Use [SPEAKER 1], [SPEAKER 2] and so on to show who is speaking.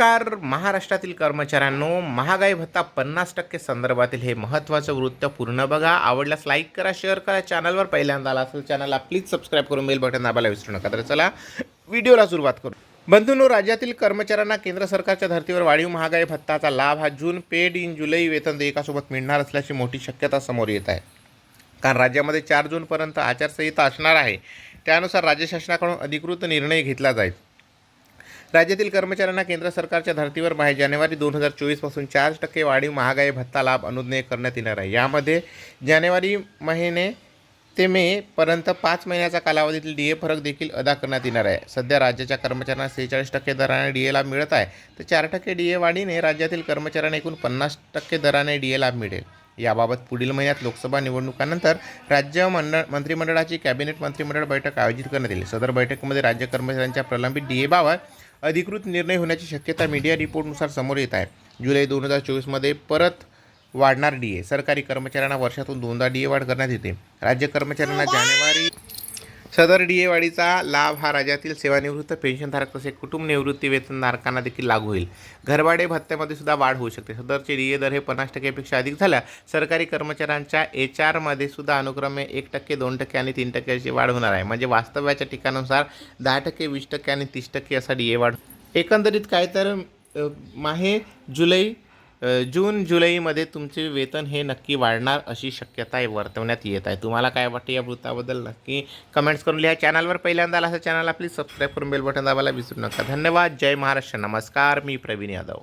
[SPEAKER 1] नमस्कार महाराष्ट्रातील कर्मचाऱ्यांनो महागाई भत्ता पन्नास टक्के संदर्भातील हे महत्त्वाचं वृत्त पूर्ण बघा. आवडल्यास लाईक करा शेअर करा. चॅनलवर पहिल्यांदा आला असेल चॅनलला प्लीज सबस्क्राईब करून बेल बटन दाबायला विसरू नका. तर चला व्हिडिओला सुरुवात करू. बंधूंनो राज्यातील कर्मचाऱ्यांना केंद्र सरकारच्या धर्तीवर वाढीव महागाई भत्ताचा लाभ हा जून पेड इन जुलै वेतन देयकासोबत मिळणार असल्याची मोठी शक्यता समोर येत आहे. कारण राज्यामध्ये चार जूनपर्यंत आचारसंहिता असणार आहे. त्यानुसार राज्य शासनाकडून अधिकृत निर्णय घेतला जाईल. राज्यातील कर्मचाऱ्यांना केंद्र सरकारच्या धर्तीवर बाहेर जानेवारी दोन हजार चोवीसपासून चार टक्के वाढीव महागाई भत्ता लाभ अनुज्ञेय करण्यात येणार आहे. यामध्ये जानेवारी महिने ते मे पर्यंत पाच महिन्याचा कालावधीतील डी ए फरक देखील अदा करण्यात येणार आहे. सध्या राज्याच्या कर्मचाऱ्यांना सेहेचाळीस टक्के दराने डी ए लाभ मिळत आहे. तर चार टक्के डी ए वाढीने राज्यातील कर्मचाऱ्यांना एकूण पन्नास टक्के दराने डी ए लाभ मिळेल. याबाबत पुढील महिन्यात लोकसभा निवडणुकानंतर राज्य मंडळ मंत्रिमंडळाची कॅबिनेट मंत्रिमंडळ बैठक आयोजित करण्यात येईल. सदर बैठकीमध्ये राज्य कर्मचाऱ्यांच्या प्रलंबित डी एबाबत अधिकृत निर्णय होण्याची शक्यता मीडिया रिपोर्टनुसार समोर येत आहे. जुलै दोन हजार चोवीसमध्ये परत वाढणार डी ए सरकारी कर्मचाऱ्यांना वर्षातून दोनदा डी ए वाढ करण्यात येते. राज्य कर्मचाऱ्यांना जानेवारी सदर डी ए वाढीचा लाभ हा राज्यातील सेवानिवृत्त पेन्शनधारक तसेच कुटुंब निवृत्ती वेतनधारकांना देखील लागू होईल. घरभाडे भत्त्यामध्ये सुद्धा वाढ होऊ शकते. सदरचे डी ए दर हे पन्नास टक्क्यापेक्षा अधिक झाल्या सरकारी कर्मचाऱ्यांच्या एच आरमध्ये सुद्धा अनुक्रमे एक टक्के दोन टक्के आणि तीन टक्क्याची वाढ होणार आहे. म्हणजे वास्तव्याच्या ठिकाणानुसार दहा टक्के वीस टक्के आणि तीस टक्के असा डी ए वाढ. एकंदरीत काय तर माहे जुलै जून जुलैमध्ये तुमचे वेतन हे नक्की वाढणार अशी शक्यता आहे वर्तवण्यात येत आहे. तुम्हाला काय वाटतं या वृत्ताबद्दल नक्की कमेंट्स करून लिहा. चॅनलवर पहिल्यांदा आला असं चॅनलला प्लीज सबस्क्राईब करून बेल बटन दाबायला विसरू नका. धन्यवाद. जय महाराष्ट्र. नमस्कार. मी प्रवीण यादव.